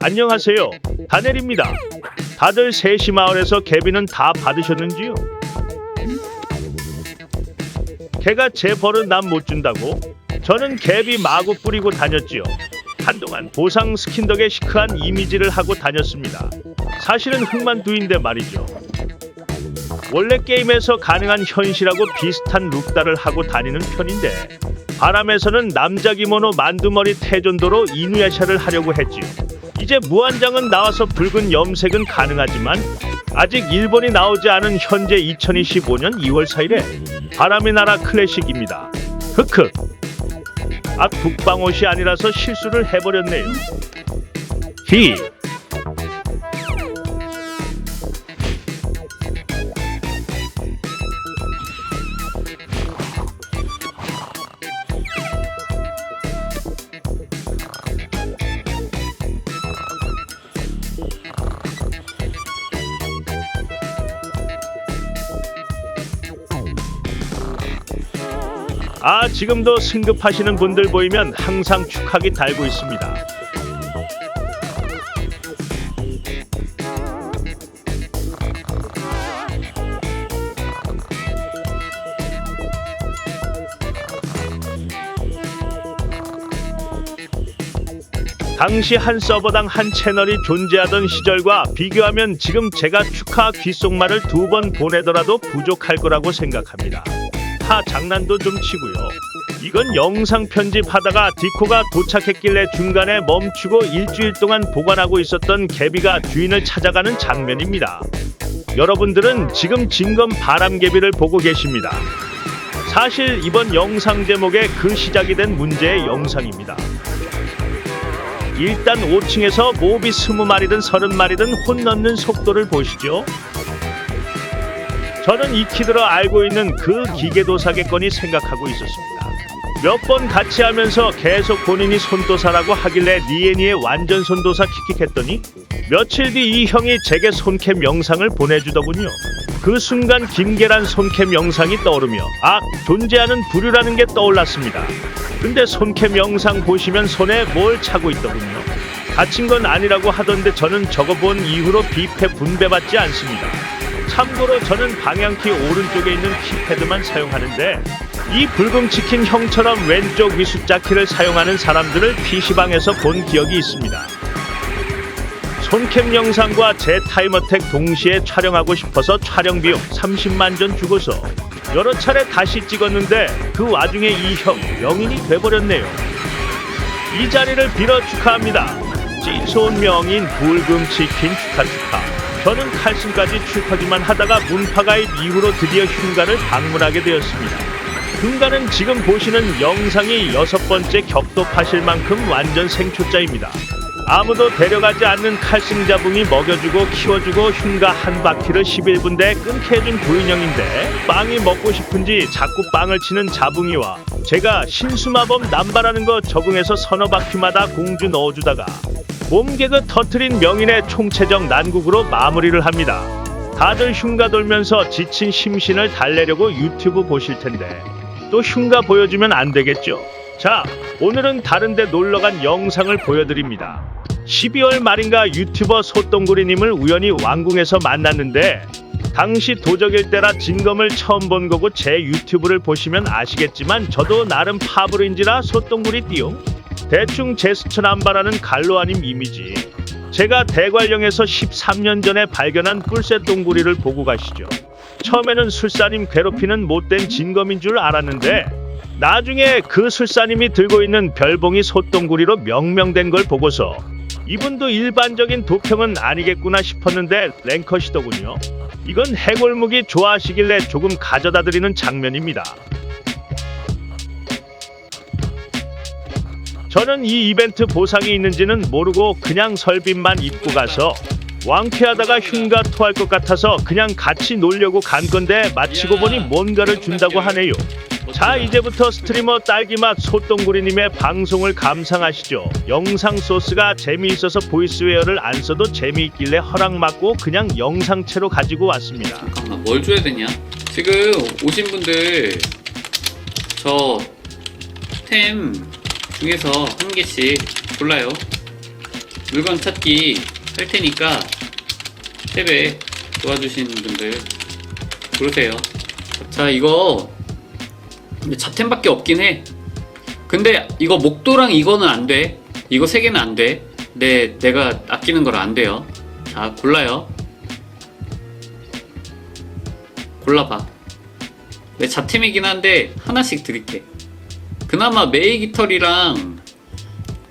안녕하세요. 다넬입니다. 다들 세시 마을에서 개비는 다 받으셨는지요? 개가 제 벌은 남못 준다고? 저는 개비 마구 뿌리고 다녔지요. 한동안 보상 스킨 덕에 시크한 이미지를 하고 다녔습니다. 사실은 흑만두인데 말이죠. 원래 게임에서 가능한 현실하고 비슷한 룩다를 하고 다니는 편인데 바람에서는 남자 기모노 만두머리 태존도로 이누야샤를 하려고 했지요. 이제 무한장은 나와서 붉은 염색은 가능하지만 아직 일본이 나오지 않은 현재 2025년 2월 4일에 바람의 나라 클래식입니다. 흑흑. 아 북방옷이 아니라서 실수를 해버렸네요. 히. 아 지금도 승급하시는 분들 보이면 항상 축하기 달고 있습니다. 당시 한 서버당 한 채널이 존재하던 시절과 비교하면 지금 제가 축하 귓속말을 두 번 보내더라도 부족할 거라고 생각합니다. 하 장난도 좀 치고요. 이건 영상 편집하다가 디코가 도착했길래 중간에 멈추고 일주일 동안 보관하고 있었던 개비가 주인을 찾아가는 장면입니다. 여러분들은 지금 진검 바람개비를 보고 계십니다. 사실 이번 영상 제목의 그 시작이 된 문제의 영상입니다. 일단 5층에서 모비 20마리든 30마리든 혼 넣는 속도를 보시죠. 저는 익히들어 알고 있는 그 기계도 사겠거니 생각하고 있었습니다. 몇 번 같이 하면서 계속 본인이 손도사라고 하길래 니에니의 완전 손도사 킥킥했더니 며칠 뒤 이 형이 제게 손캠 영상을 보내주더군요. 그 순간 김계란 손캠 영상이 떠오르며 아 존재하는 부류라는 게 떠올랐습니다. 근데 손캠 영상 보시면 손에 뭘 차고 있더군요. 다친 건 아니라고 하던데 저는 저거 본 이후로 비패 분배받지 않습니다. 참고로 저는 방향키 오른쪽에 있는 키패드만 사용하는데 이 붉은 치킨 형처럼 왼쪽 위숫자 키를 사용하는 사람들을 PC방에서 본 기억이 있습니다. 손캠 영상과 제 타임어택 동시에 촬영하고 싶어서 촬영 비용 30만 전 주고서 여러 차례 다시 찍었는데 그 와중에 이 형 명인이 돼버렸네요. 이 자리를 빌어 축하합니다. 찐소은 명인 붉은 치킨 축하 축하. 저는 칼슘까지 출하기만 하다가 문파가입 이후로 드디어 흉가를 방문하게 되었습니다. 흉가는 지금 보시는 영상이 여섯 번째 격도파실 만큼 완전 생초짜입니다. 아무도 데려가지 않는 칼슘 자붕이 먹여주고 키워주고 흉가 한 바퀴를 11분대 끊게 해준 부인형인데 빵이 먹고 싶은지 자꾸 빵을 치는 자붕이와 제가 신수마법 남발하는 거 적응해서 서너 바퀴마다 공주 넣어주다가 몸개그 터트린 명인의 총체적 난국으로 마무리를 합니다. 다들 흉가 돌면서 지친 심신을 달래려고 유튜브 보실 텐데 또 흉가 보여주면 안 되겠죠? 자, 오늘은 다른데 놀러간 영상을 보여드립니다. 12월 말인가 유튜버 소똥구리님을 우연히 왕궁에서 만났는데 당시 도적일 때라 진검을 처음 본 거고 제 유튜브를 보시면 아시겠지만 저도 나름 파브르인지라 소똥구리 띠용 대충 제스처 남발하는 갈로 아님 이미지 제가 대관령에서 13년 전에 발견한 꿀새 똥구리를 보고 가시죠 처음에는 술사님 괴롭히는 못된 진검인 줄 알았는데 나중에 그 술사님이 들고 있는 별봉이 소똥구리로 명명된 걸 보고서 이분도 일반적인 도평은 아니겠구나 싶었는데 랭컷이더군요. 이건 해골무기 좋아하시길래 조금 가져다 드리는 장면입니다. 저는 이 이벤트 보상이 있는지는 모르고 그냥 설빈만 입고 가서 왕쾌하다가 흉가 토할 것 같아서 그냥 같이 놀려고 간 건데 마치고 보니 뭔가를 준다고 하네요. 자 이제부터 스트리머 딸기맛 소똥구리님의 방송을 감상하시죠. 영상 소스가 재미있어서 보이스웨어를 안 써도 재미있길래 허락받고 그냥 영상채로 가지고 왔습니다. 잠깐만 뭘 줘야 되냐? 지금 오신 분들 저 템 중에서 한 개씩 골라요. 물건 찾기 할 테니까 탭에 도와주시는 분들 부르세요. 자 이거 근데 잡템밖에 없긴 해. 근데 이거 목도랑 이거는 안 돼. 이거 세 개는 안 돼. 내 내가 아끼는 거라 안 돼요. 자 골라요. 골라봐. 내 잡템이긴 한데 하나씩 드릴게. 그나마 메이기털이랑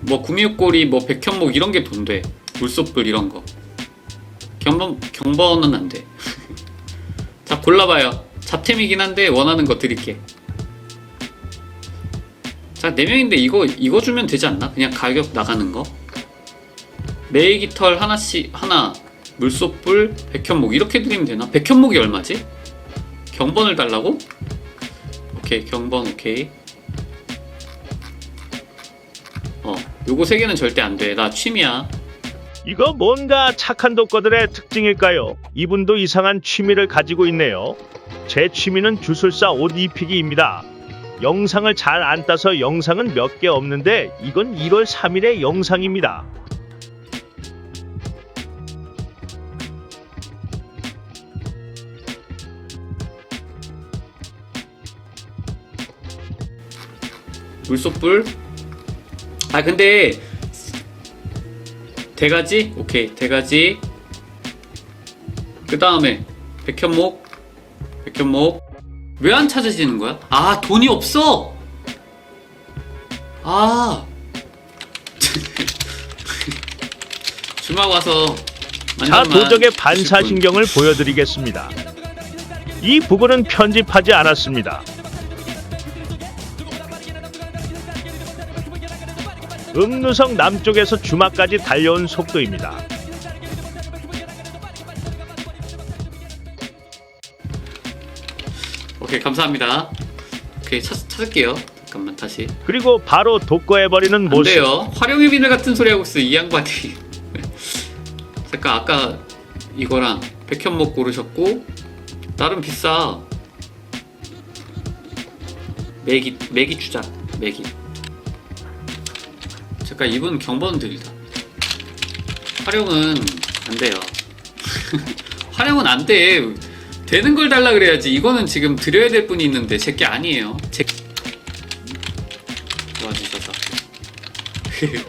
뭐 구미호꼬리, 뭐 백현목 이런 게 돈돼. 물소뿔 이런 거. 경번 경번은 안 돼. 자 골라봐요. 잡템이긴 한데 원하는 거 드릴게. 자, 4명인데 이거, 이거 주면 되지 않나? 그냥 가격 나가는 거? 메이기털 하나씩, 하나, 물소뿔, 백현목, 이렇게 드리면 되나? 백현목이 얼마지? 경번을 달라고? 오케이, 경번, 오케이. 요거 세 개는 절대 안 돼. 나 취미야. 이거 뭔가 착한 독거들의 특징일까요? 이분도 이상한 취미를 가지고 있네요. 제 취미는 주술사 옷 입히기입니다. 영상을 잘 안 따서 영상은 몇 개 없는데 이건 1월 3일의 영상입니다. 물소뿔. 아, 근데, 대가지? 오케이, 대가지. 그 다음에, 백현목. 백현목. 왜 안 찾아지는 거야? 아, 돈이 없어! 아. 주막 와서. 자, 만점만 도적의 주실 분. 반사신경을 보여드리겠습니다. 이 부분은 편집하지 않았습니다. 음누성 남쪽에서 주막까지 달려온 속도입니다. 오케이, 감사합니다. 오케이, 찾, 찾을게요. 잠깐만, 다시. 그리고 바로 독거해버리는 안 모습. 돼요. 활용의 비늘 같은 소리 하고 있어 이 양반이. 잠깐 아까 이거랑 백현목 고르셨고 나름 비싸. 매기 매기 주자 매기. 잠깐 이분 경번 드리다. 활용은 안 돼요. 활용은 안 돼. 되는 걸 달라 그래야지. 이거는 지금 드려야 될 분이 있는데 제게 아니에요. 제 도와주셔서.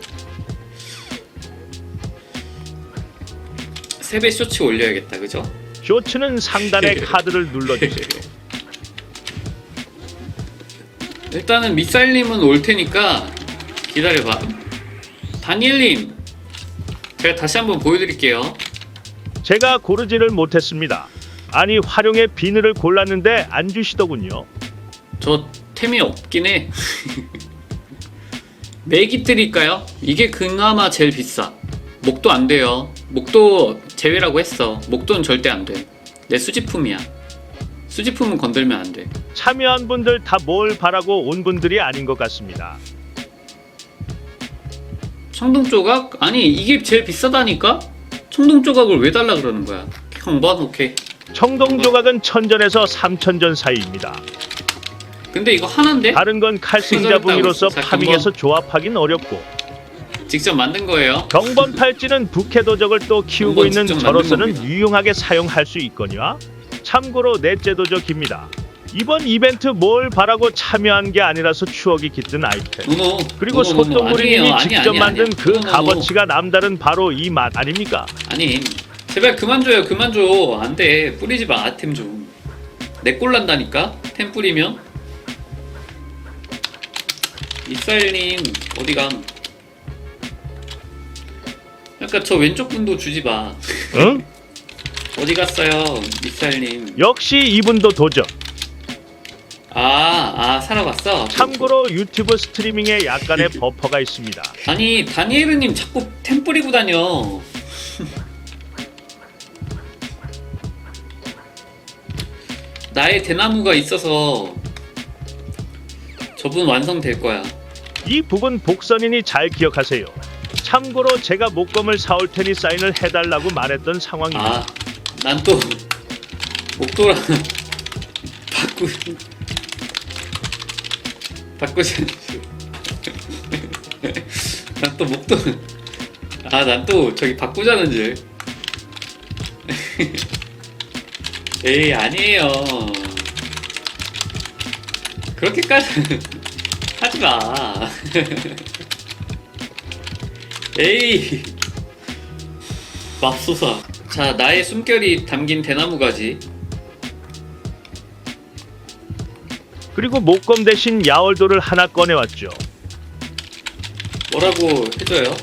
세배 쇼츠 올려야겠다, 그죠? 쇼츠는 상단의 카드를 눌러주세요. 일단은 미사일님은 올 테니까 기다려봐. 다니엘님, 제가 다시 한번 보여드릴게요. 제가 고르지를 못했습니다. 아니 활용의 비늘을 골랐는데 안 주시더군요. 저 템이 없긴 해. 매기 드릴까요? 이게 그나마 제일 비싸. 목도 안 돼요. 목도 제외라고 했어. 목도는 절대 안 돼. 내 수지품이야. 수지품은 건들면 안 돼. 참여한 분들 다 뭘 바라고 온 분들이 아닌 것 같습니다. 청동 조각? 아니 이게 제일 비싸다니까? 청동 조각을 왜 달라 그러는 거야? 경번 오케이. 청동 조각은 천전에서 삼천전 사이입니다. 근데 이거 하나인데? 다른 건 칼승자분이로서 자, 파밍해서 조합하긴 어렵고 직접 만든 거예요. 경번 팔찌는 부캐 도적을 또 키우고 있는 직접 저로서는 겁니다. 유용하게 사용할 수 있거니와 참고로 넷째 도적입니다. 이번 이벤트 뭘 바라고 참여한 게 아니라서 추억이 깃든 아이템. 노노. 그리고 노노, 노노. 소똥구리님이. 아니, 직접 아니, 만든 아니. 그 노노, 노노. 값어치가 남다른 바로 이 맛 아닙니까? 아니 제발 그만 줘요 그만 줘 안돼 뿌리지 마 아템 좀내 꼴난다니까 템 뿌리면 이스라엘님 어디감 약간 저 왼쪽 분도 주지 마 응? 어디 갔어요 이스라엘님 역시 이분도 도적. 아, 아 살아봤어 참고로 유튜브 스트리밍에 약간의 버퍼가 있습니다. 아니 다니엘님 자꾸 템 뿌리고 다녀 나의 대나무가 있어서 저분 완성될 거야 이 부분 복선인이 잘 기억하세요. 참고로 제가 목검을 사올 테니 사인을 해달라고 말했던 상황입니다. 아 난 또 목도랑 바꾸 바꾸지 난 또 목도 아, 난 또 저기 바꾸자는 줄. 에이, 아니에요. 그렇게까지 하지 마. 에이. 맙소사. 자, 나의 숨결이 담긴 대나무 가지. 그리고 목검 대신 야월도를 하나 꺼내왔죠. 뭐라고 해줘요?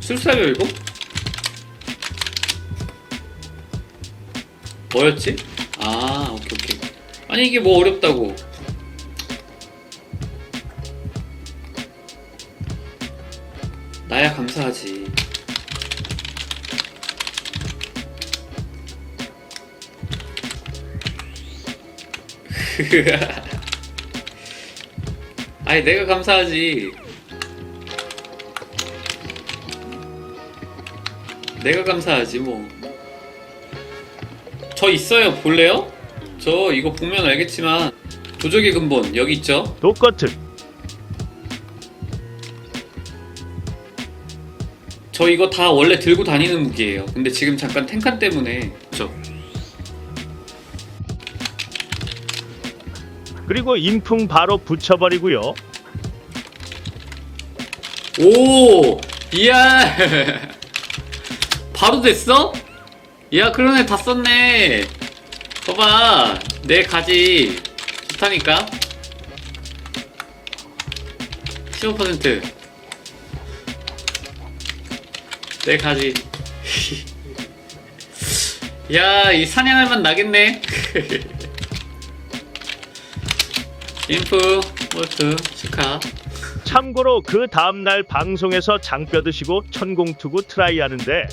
술사 열고? 뭐였지? 아 오케이 오케이 아니 이게 뭐 어렵다고 아니 내가 감사하지. 내가 감사하지 뭐. 저 있어요. 볼래요? 저 이거 보면 알겠지만 도적의 근본 여기 있죠? 독거틀 저 이거 다 원래 들고 다니는 무기예요. 근데 지금 잠깐 탱칸 때문에. 저 그리고 인풍 바로 붙여버리고요. 오! 이야! 바로 됐어? 야, 그러네, 다 썼네. 봐봐, 내 가지 좋다니까? 15%. 내 가지. 야, 이 사냥할 만 나겠네. 인프, 몰트, 축하. 참고로 그 다음날 방송에서 장뼈 드시고 천공투구 트라이 하는데